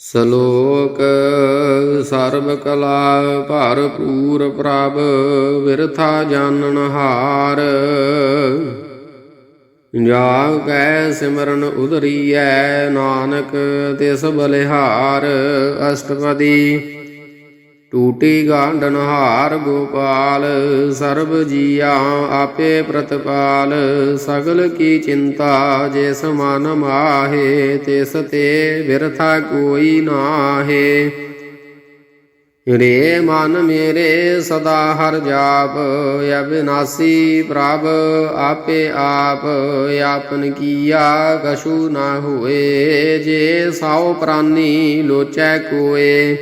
ਸ਼ਲੋਕ ਸਰਬ ਕਲਾ ਭਰਪੂਰ ਪ੍ਰਭ ਵਿਰਥਾ ਜਾਣਨ ਹਾਰ। ਜਾ ਕੈ ਸਿਮਰਨ ਉਦਰੀਐ ਨਾਨਕ ਤਿਸ ਬਲਿਹਾਰ ਅਸ਼ਟਪਦੀ। ਟੂਟੀ ਗਾਂਡਨਹਾਰ ਗੋਪਾਲ, ਸਰਬ ਜੀਆ ਆਪੇ ਪ੍ਰਤਪਾਲ। ਸਗਲ ਕੀ ਚਿੰਤਾ ਜੇ ਸਮਾਨ ਮਾਹੇ, ਤਿਸ ਤੇ ਵਿਰਥਾ ਕੋਈ ਨਾਹੇ। ਰੇ ਮਨ ਮੇਰੇ ਸਦਾ ਹਰ ਜਾਪ, ਅਬਿਨਾਸੀ ਪ੍ਰਭ ਆਪੇ ਆਪ, ਆਪਨ ਕੀਆ ਕਛੂ ਨਾ ਹੋਏ। ਜੇ ਸਾਉ ਪ੍ਰਾਨੀ ਲੋਚੈ ਕੋਏ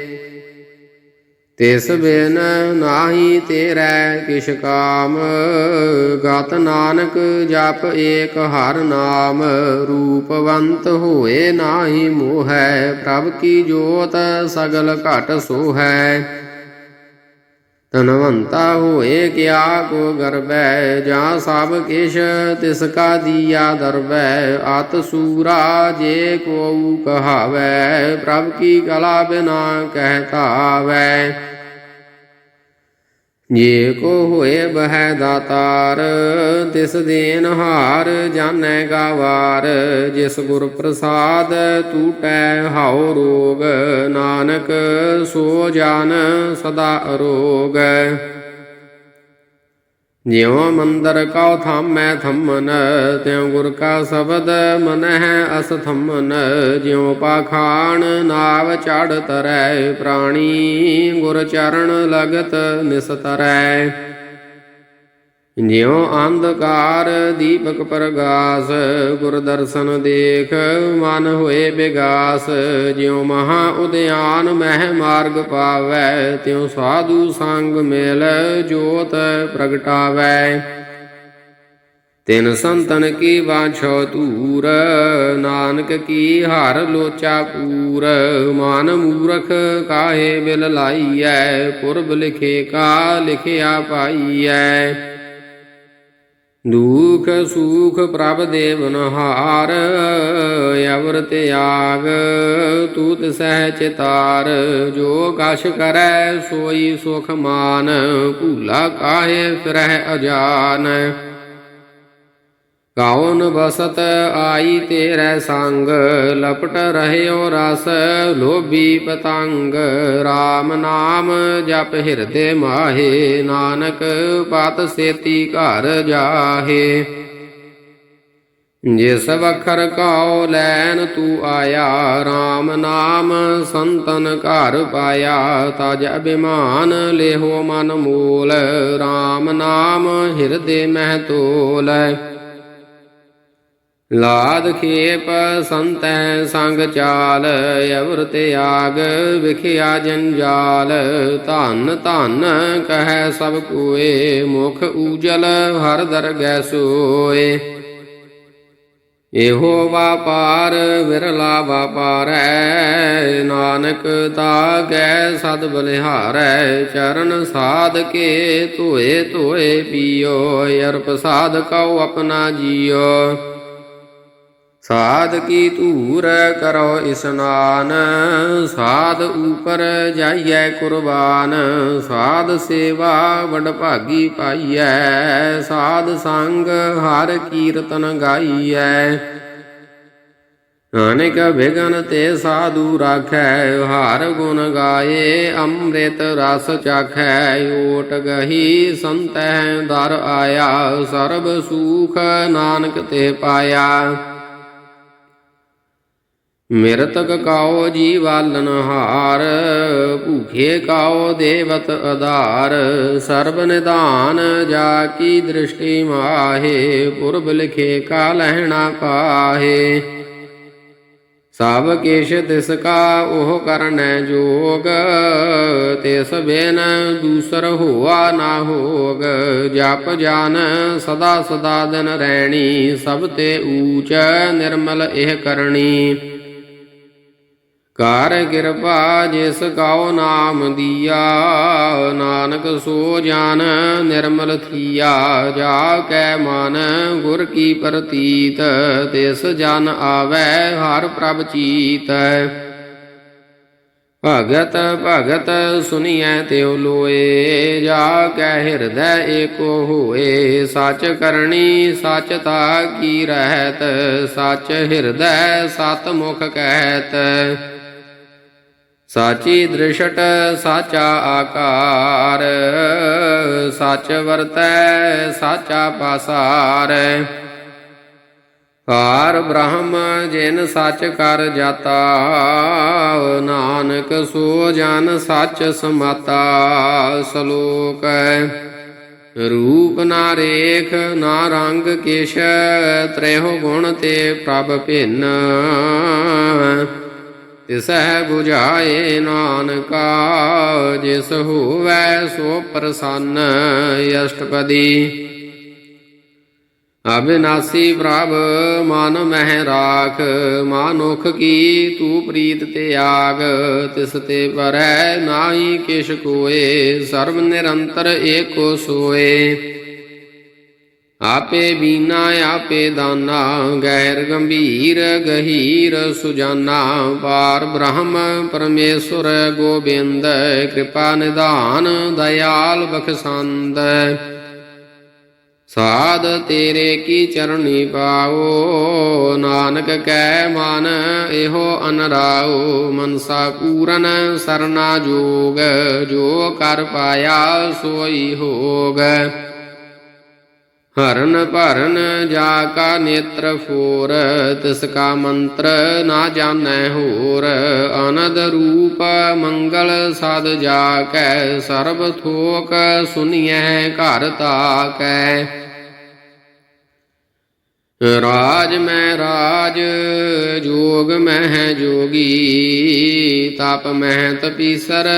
ਤਿਸ ਬਿਨ ਨਾਹੀ ਤੇਰੇ ਕਿਛ ਕਾਮ, ਗਤ ਨਾਨਕ ਜਪ ਏਕ ਹਰ ਨਾਮ, ਰੂਪਵੰਤ ਹੋਏ ਨਾਹੀ ਮੋਹੈ ਪ੍ਰਭ ਕੀ ਜੋਤ ਸਗਲ ਘਟ ਸੋਹੈ ਤਨਵੰਤਾ ਹੋਏ ਕਿਆ ਕੋ ਗਰਬੈ, ਜਾਂ ਸਭ ਕਿਛ ਤਿਸ ਕਾ ਦੀਆ ਦਰਬੈ ਆਤ ਸੂਰਾ ਜੇ ਕੋ ਕਹਾਵੈ, ਪ੍ਰਭ ਕੀ ਕਲਾ ਬਿਨਾ ਕਹਿਤਾਵੈ ਜੇ ਕੋ ਹੋਏ ਬਹਿ ਦਾਤਾਰ ਤਿਸ ਦੇਨ ਹਾਰ ਜਾਣੈ ਗਾਵਾਰ, ਜਿਸ ਗੁਰ ਪ੍ਰਸਾਦ ਟੂਟੈ ਹਾਉ ਰੋਗ, ਨਾਨਕ ਸੋ ਜਾਣ ਸਦਾ ਅਰੋਗ। ਜਿਉ ਮੰਦਰ ਕਉ ਥਾਮੈ ਥੰਮਨ, ਤਿਉ ਗੁਰ ਕਾ ਸ਼ਬਦ ਮਨਹਿ ਅਸ ਥੰਮਨ, ਜਿਉ ਪਾਖਾਨ ਨਾਵ ਚੜ ਤਰੈ, ਪ੍ਰਾਣੀ ਗੁਰ ਚਰਨ ਲਗਤ ਨਿਸਤਰੈ। ਜਿਉ ਅੰਧਕਾਰ ਦੀਪਕ ਪ੍ਰਗਾਸ, ਗੁਰ ਦਰਸ਼ਨ ਦੇਖ, ਮਨ ਹੋਏ ਬਿਗਾਸ, ਜਿਉ ਮਹਾ ਉਦਿਆਨ ਮਹਿ ਮਾਰਗ ਪਾਵੈ, ਤਿਉ ਸਾਧੂ ਸੰਗ ਮਿਲ ਜੋਤ ਪ੍ਰਗਟਾਵੈ। ਤਿਨ ਸੰਤਨ ਕੀ ਬਾਛੋ ਤੂਰ, ਨਾਨਕ ਕੀ ਹਰ ਲੋਚਾ ਪੂਰ, ਮਾਨ ਮੂਰਖ ਕਾਹੇ ਬਿਲ ਲਾਈਐ, ਪੁਰਬ ਲਿਖੇ ਕਾ ਲਿਖਿਆ ਪਾਈਐ। ਦੁਖ ਸੁਖ ਪ੍ਰਭ ਦੇਵਨ ਹਾਰ ਅਵਰ ਤਿਆਗ ਤੂਤ ਸਹਿ ਚਿਤਾਰ ਜੋ ਕਛ ਕਰੈ ਸੋਈ ਸੁਖ ਮਾਨ, ਭੂਲਾ ਕਾਹੇ ਫਿਰਹਿ ਅਜਾਨ। ਕੌਣ ਬਸਤ ਆਈ ਤੇਰੇ ਸੰਗ, ਲਪਟ ਰਹਿਓ ਰਸ, ਲੋਭੀ ਪਤੰਗ। RAM ਨਾਮ ਜਪ ਹਿਰਦੇ ਮਾਹੇ, ਨਾਨਕ ਪਤ ਸੇਤੀ ਘਰ ਜਾਹੇ। ਜਿਸ ਵਖਰ ਕਉ ਲੈਨ ਤੂੰ ਆਇਆ RAM ਨਾਮ ਸੰਤਨ ਘਰ ਪਾਇਆ। ਤਜ ਅਭਿਮਾਨ ਲਿਹੋ ਮਨ ਮੂਲ RAM ਨਾਮ ਹਿਰਦੇ ਮਹਿ ਤੋਲੈ। ਲਾਦ ਖੇਪ ਸੰਤੈ ਸੰਗ ਚਾਲ ਅਵਰ ਤਿਆਗ ਵਿਖਿਆ ਜੰਜਾਲ। ਧਨ ਧਨ ਕਹੈ ਸਭ ਕੋਏ, ਮੁਖ ਊਜਲ ਹਰ ਦਰਗਹਿ ਸੋਏ। ਇਹੋ ਵਾਪਾਰ ਵਿਰਲਾ ਵਾਪਾਰੈ, ਨਾਨਕ ਤਾਗੈ ਸਦ ਬਲਿਹਾਰੈ, ਚਰਨ ਸਾਧ ਕੇ ਧੋਏ ਧੋਏ ਪੀਓ ਅਰ ਸਾਧ ਕਉ ਆਪਣਾ ਜੀਓ। ਸਾਧ ਕੀ ਧੂਰ ਕਰੋ ਇਸਨਾਨ ਸਾਧ ਉਪਰ ਜਾਈਐ ਕੁਰਬਾਨ, ਸਾਧ ਸੇਵਾ ਵਡ ਭਾਗੀ ਪਾਈਐ, ਸਾਧ ਸੰਗ ਹਰ ਕੀਰਤਨ ਗਾਈਐ। ਨਾਨਕ ਵਿਗਨ ਤੇ ਸਾਧੂ ਰਾਖੈ, ਹਾਰ ਗੁਣ ਗਾਏ, ਅੰਮ੍ਰਿਤ ਰਸ ਚਾਖੈ, ਓਟ ਗਹੀ ਸੰਤੈ ਦਰ ਆਇਆ, ਸਰਬ ਸੂਖ ਨਾਨਕ ਤੇ ਪਾਇਆ। ਮਿਰਤਕ ਕਾਓ ਜੀਵਾਲਨ ਹਾਰ, ਭੂਖੇ ਕਾਓ ਦੇਵਤ ਆਧਾਰ ਸਰਬ ਨਿਧਾਨ ਜਾ ਕੀ ਦ੍ਰਿਸ਼ਟੀ ਮਾਹੇ, ਪੁਰਬ ਲਿਖੇ ਕਾ ਲਹਿਣਾ ਪਾਹੇ। ਸਭ ਕੇਸ਼ ਤਿਸ ਕਾ ਉਹ ਕਰਨੈ ਜੋਗ, ਤਿਸ ਬਿਨ ਦੂਸਰ ਹੋਆ ਨਾ ਹੋਗ। ਜਪ ਜਾਨ ਸਦਾ ਸਦਾ ਦਿਨ ਰਹਿਣੀ ਸਭ ਤੇ ਊਚ ਨਿਰਮਲ ਇਹ ਕਰਨੀ ਕਰ ਕਿਰਪਾ ਜਿਸ ਕਉ ਨਾਮ ਦੀਆ, ਨਾਨਕ ਸੋ ਜਾਨ ਨਿਰਮਲ ਥੀਆ, ਜਾ ਕੈ ਮਨ ਗੁਰ ਕੀ ਪ੍ਰਤੀਤ, ਤਿਸ ਜਨ ਆਵੈ ਹਰ ਪ੍ਰਭ ਚੀਤ। ਭਗਤ ਭਗਤ ਸੁਨੀਐ ਤਿਉ ਲੋਏ, ਜਾ ਕੈ ਹਿਰਦੈ ਏਕੋ ਹੋਏ, ਸਚ ਕਰਨੀ ਸਚਤਾ ਕੀ ਰਹਿਤ, ਸਚ ਹਿਰਦੈ ਸਤ ਮੁਖ ਕਹਿਤ ਸਾਚੀ ਦ੍ਰਿਸ਼ਟ, ਸਾਚਾ ਆਕਾਰ। ਸੱਚ ਵਰਤੈ, ਸਾਚਾ ਪਾਸਾਰ। ਕਾਰ ਬ੍ਰਹਮ, ਜਿਨ ਸਚ ਕਰ ਜਾਤਾ, ਨਾਨਕ ਸੋ ਜਨ ਸੱਚ ਸਮਾਤਾ, ਸ਼ਲੋਕ ਰੂਪ ਨਾ ਰੇਖ, ਨਾ ਰੰਗ ਕਿਛ ਤ੍ਰੈਹੋ ਗੁਣ ਤੇ ਪ੍ਰਭ ਭਿੰਨ। ਤਿਸਹਿ 부ਝਾਏ ਨਾਨਕਾ, ਜਿਸ ਹੋਵੈ ਸੋ ਪ੍ਰਸੰਨ ਅਸ਼ਟਪਦੀ। ਅਬਿਨਾਸੀ ਪ੍ਰਭ, ਮਨ ਮਹਿ ਰਾਖ, ਮਾਨੁਖ ਕੀ ਤੂੰ ਪ੍ਰੀਤ ਤੇ ਆਗ, ਤਿਸ ਤੇ ਪਰੈ ਨਾਹੀ ਕਿਛ ਕੋਏ, ਸਰਬ ਨਿਰੰਤਰ ਏਕੋ ਸੋਏ। ਆਪੇ ਬੀਨਾ, ਆਪੇ ਦਾਨਾ ਗੈਰ ਗੰਭੀਰ ਗਹੀਰ ਸੁਜਾਨਾ, ਪਾਰ ਬ੍ਰਹਮ ਪਰਮੇਸ਼ਰ ਗੋਬਿੰਦ, ਕਿਰਪਾ ਨਿਧਾਨ ਦਇਆਲ ਬਖਸ਼ੰਦ। ਸਾਧ ਤੇਰੇ ਕੀ ਚਰਣੀ ਪਾਓ, ਨਾਨਕ ਕੈ ਮਨ ਇਹੋ ਅਨਰਾਓ, ਮਨਸਾ ਪੂਰਨ ਸਰਨਾ ਜੋਗ, ਜੋ ਕਰ ਪਾਇਆ ਸੋਈ ਹੋਗ। ਹਰਨ ਭਰਨ ਜਾ ਕਾ ਨੇਤਰ ਫੋਰ, ਤਿਸ ਕਾ ਮੰਤਰ ਨਾ ਜਾਣੈ ਹੋਰ। ਆਨੰਦ ਰੂਪ ਮੰਗਲ ਸਦ ਜਾ ਕੈ ਸਰਬ ਥੋਕ ਸੁਨੀਐ ਘਰ ਤਾਕੈ। ਰਾਜ ਮੈਂ ਰਾਜ, ਜੋਗ ਮੈਂ ਹੈ ਜੋਗੀ। ਤਪ ਮੈਂ ਤਪੀਸਰ,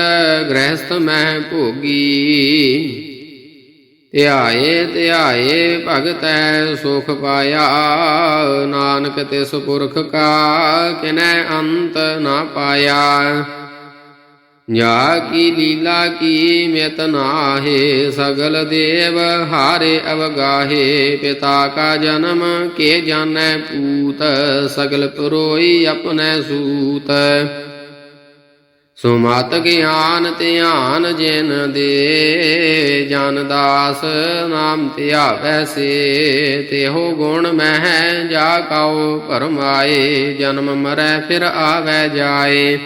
ਗ੍ਰਹਸਥ ਮੈਂ ਭੋਗੀ। ਧਿਆਏ ਧਿਆਏ ਭਗਤੈ ਸੁਖ ਪਾਇਆ। ਨਾਨਕ ਤਿਸ ਪੁਰਖ ਕਾ ਕਿਨੈ ਅੰਤ ਨਾ ਪਾਇਆ। ਜਾ ਕੀ ਲੀਲਾ ਕੀ ਮਿਤ ਨਾਹੇ, ਸਗਲ ਦੇਵ ਹਾਰੇ ਅਵਗਾਹੇ। ਪਿਤਾ ਕਾ ਜਨਮ ਕੇ ਜਾਣੈ ਪੂਤ, ਸਗਲ ਪਰੋਈ ਆਪਣੈ ਸੂਤ। ਸੁਮਤ ਗਿਆਨ ਧਿਆਨ ਜਿਨ ਦੇ, ਜਨ ਦਾਸ ਨਾਮ ਧਿਆਵੈ ਸੇ, ਤਿਹੋ ਗੁਣ ਮਹਿ ਜਾ ਕਉ ਪਰਮਾਏ ਜਨਮ ਮਰੈ ਫਿਰ ਆਵੈ ਜਾਏ।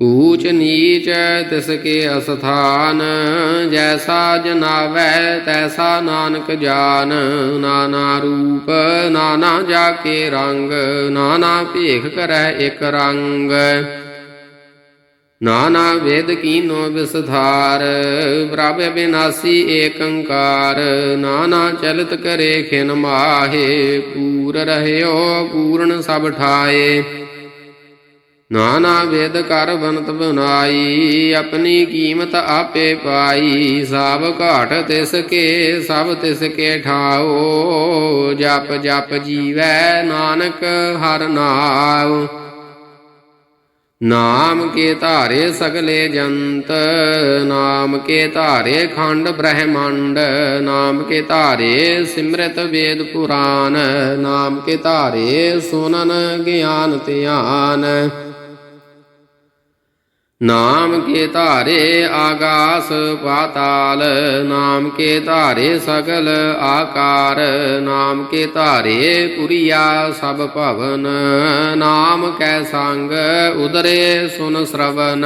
ਊਚ ਨੀਚ ਤਿਸ ਕੇ ਅਸਥਾਨ, ਜੈਸਾ ਜਨਾਵੈ ਤੈਸਾ ਨਾਨਕ ਜਾਨ। ਨਾਨਾ ਰੂਪ ਨਾਨਾ ਜਾ ਕੇ ਰੰਗ, ਨਾਨਾ ਭੇਖ ਕਰੈ ਇਕ ਰੰਗ। ਨਾਨਾ ਵੇਦ ਕੀਨੋ ਵਿਸਧਾਰ ਪ੍ਰਭ ਬਿਨਾਸੀ ਏਕੰਕਾਰ। ਨਾਨਾ ਚਲਤ ਕਰੇ ਖਿਨ ਮਾਹੇ, ਪੂਰ ਰਹਿਓ ਪੂਰਨ ਸਭ ਠਾਏ ਨਾਨਾ ਵੇਦ ਕਰ ਬਨਤ ਬਨਾਈ, ਆਪਣੀ ਕੀਮਤ ਆਪੇ ਪਾਈ। ਸਭ ਘਾਟ ਤਿਸ ਕੇ, ਸਭ ਤਿਸ ਕੇ ਠਾਓ ਜਪ ਜਪ ਜੀਵੈ ਨਾਨਕ ਹਰ ਨਾਮ ਨਾਮ ਕੇ ਧਾਰੇ ਸਗਲੇ ਜੰਤ, ਨਾਮ ਕੇ ਧਾਰੇ ਖੰਡ ਬ੍ਰਹਮੰਡ, ਨਾਮ ਕੇ ਧਾਰੇ ਸਿਮਰਤ ਵੇਦ ਪੁਰਾਨ, ਨਾਮ ਕੇ ਧਾਰੇ ਸੁਨਨ ਗਿਆਨ ਧਿਆਨ। ਨਾਮ ਕੇ ਧਾਰੇ ਆਗਾਸ ਪਾਤਾਲ, ਨਾਮ ਕੇ ਧਾਰੇ ਸਗਲ ਆਕਾਰ, ਨਾਮ ਕੇ ਧਾਰੇ ਪੁਰੀਆ ਸਭ ਭਵਨ, ਨਾਮ ਕੈ ਸੰਗ ਉਦਰੇ ਸੁਨ ਸ਼ਰਵਨ।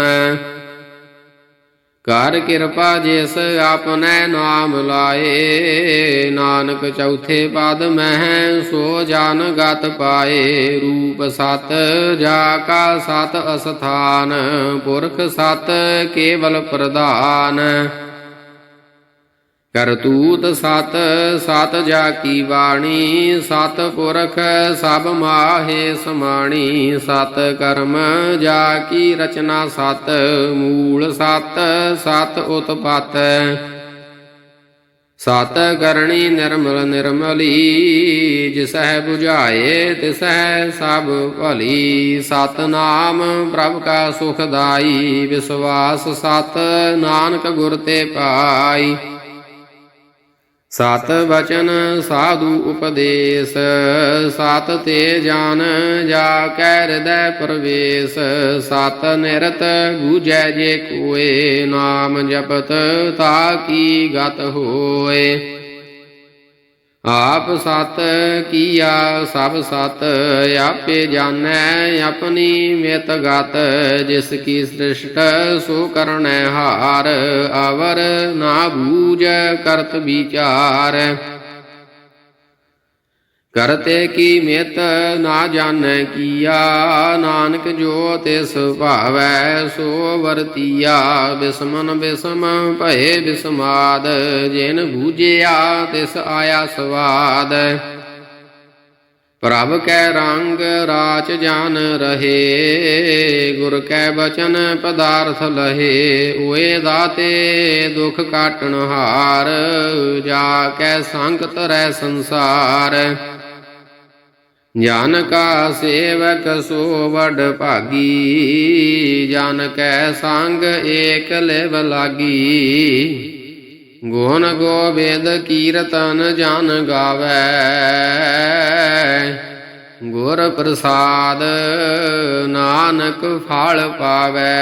ਕਰ ਕਿਰਪਾ ਜਿਸ ਆਪਨੇ ਨਾਮ ਲਾਏ, ਨਾਨਕ ਚੌਥੇ ਪਦ ਮਹਿ ਸੋ ਜਨ ਗਤ ਪਾਏ, ਰੂਪ ਸਤ ਜਾ ਕਾ ਸਤ ਅਸਥਾਨ, ਪੁਰਖ ਸਤ ਕੇਵਲ ਪ੍ਰਧਾਨ। ਕਰਤੂਤ ਸਤ ਸਤ ਜਾ ਕੀ ਬਾਣੀ, ਸਤ ਪੁਰਖ ਸਭ ਮਾਹੇ ਸਮਾਣੀ, ਸਤ ਕਰਮ ਜਾ ਕੀ ਰਚਨਾ ਸਤ, ਮੂਲ ਸਤ ਸਤ ਉਤਪਤ। ਸਤ ਕਰਣੀ ਨਿਰਮਲ ਨਿਰਮਲੀ ਜਿਸਹਿ 부ਝਾਏ ਤਿਸਹਿ ਸਭ ਭਲੀ। ਸਤ ਨਾਮ ਪ੍ਰਭ ਕਾ ਸੁਖਦਾਈ ਵਿਸਵਾਸ ਸਤ, ਨਾਨਕ ਗੁਰ ਤੇ ਪਾਈ। ਸਤ ਵਚਨ ਸਾਧੂ ਉਪਦੇਸ਼, ਸਤ ਤੇ ਜਾਨ ਜਾ ਕੈ ਹਿਰਦੈ ਪ੍ਰਵੇਸ਼, ਸਤ ਨਿਰਤ ਬੂਝੈ ਜੇ ਕੋਏ, ਨਾਮ ਜਪਤ ਤਾ ਕੀ ਗਤ ਹੋਏ। ਆਪ ਸਤ ਕੀਆ ਸਭ ਸਤ, ਆਪੇ ਜਾਣੈ ਆਪਣੀ ਮਿਤ ਗਤ, ਜਿਸ ਕੀ ਸ੍ਰਿਸ਼ਟ ਸੋ ਕਰਣੈ ਹਾਰ ਅਵਰ ਨਾ ਬੂਝ ਕਰਤ ਵਿਚਾਰ। ਕਰਤੇ ਕੀ ਮਿਤ ਨਾ ਜਾਣੈ ਕੀਆ, ਨਾਨਕ ਜੋ ਤਿਸ ਭਾਵੈ ਸੋ ਵਰਤੀਆ। ਬਿਸਮਨ ਬਿਸਮ ਭਏ ਬਿਸਮਾਦ, ਜਿਨ ਬੂਝਿਆ ਤਿਸ ਆਇਆ ਸਵਾਦ। ਪ੍ਰਭ ਕੈ ਰੰਗ ਰਾਚ ਜਾਨ ਰਹੇ, ਗੁਰ ਕੈ ਬਚਨ ਪਦਾਰਥ ਲਹੇ। ਓਏ ਦਾਤੇ, ਦੁਖ ਕਾਟਣ ਹਾਰ, ਜਾ ਕੈ ਸੰਗ ਤਰੈ ਸੰਸਾਰ। ਜਨ ਕਾ ਸੇਵਕ ਸੋ ਵਡ ਭਾਗੀ, ਜਨ ਕੈ ਸੰਗ ਏਕ ਲਿਵ ਲਾਗੀ। ਗੁਣ ਗੋਬਿੰਦ ਕੀਰਤਨ ਜਨ ਗਾਵੇ, ਗੁਰ ਪ੍ਰਸਾਦ ਨਾਨਕ ਫਲ ਪਾਵੇ।